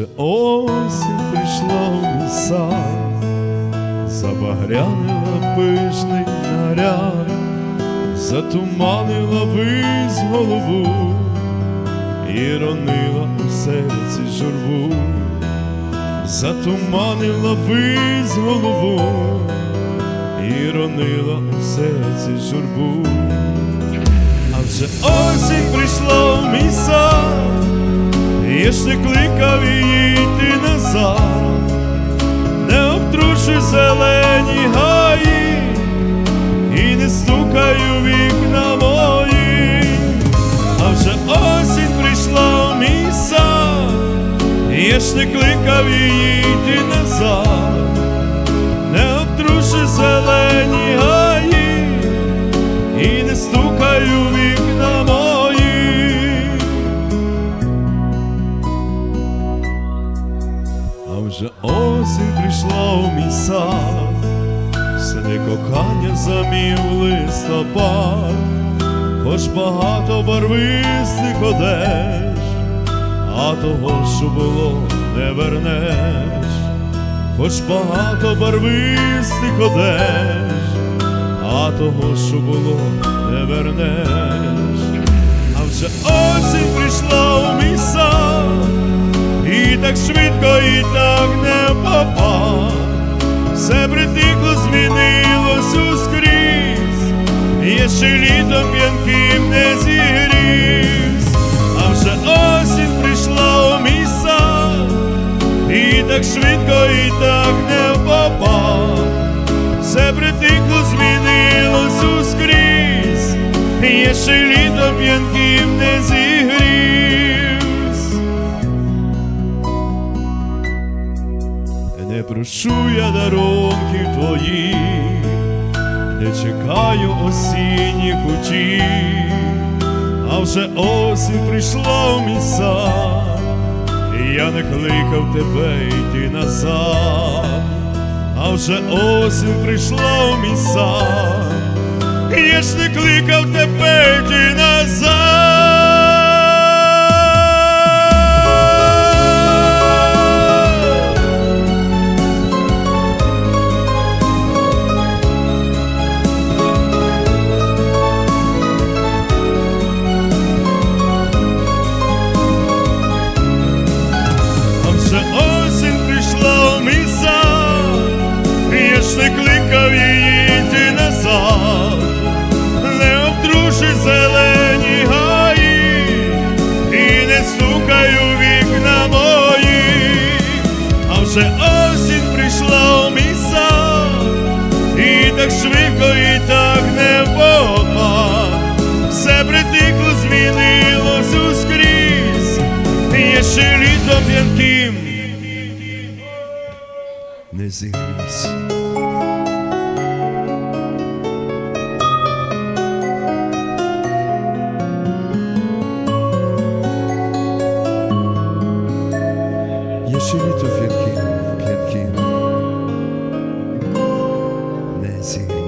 вже осінь прийшла в мій сад, забагрянила пишний наряд, затуманила вись голову і ронила у серці журбу, затуманила вись голову і ронила у серці журбу. А вже осінь прийшла не кликав її йти назад, не обтрушуй зелені гаї і не стукаю вікна мої, а вже осінь прийшла в мій сад, не кликав її йти назад, прийшла у мій сад, сини кохання замів листопад, хоч багато барвистих одеж, а того, що було, не вернеш, хоч багато барвистих одеж, а того, що було, не вернеш. А вже осінь прийшла у мій і так швидко, і так не так швидко, і так не попав. Все притихло, змінилось ускрізь, я ще літом п'янким не зігрівсь. Не прошу я дарунків твоїх, не чекаю осінніх утіх, а вже осінь прийшла в мій я не кликав тебе йти назад, а вже осінь прийшла в мій сад, я ж не кликав тебе йти назад. Вже осінь прийшла в мій сад, я ж не кликав її йти назад, не обтруши зелені гаї, і не стукаю вікна мої, а вже осінь Sözüm yendim Ne zehirlisin Yeşili tüfekin, pietkin, nezih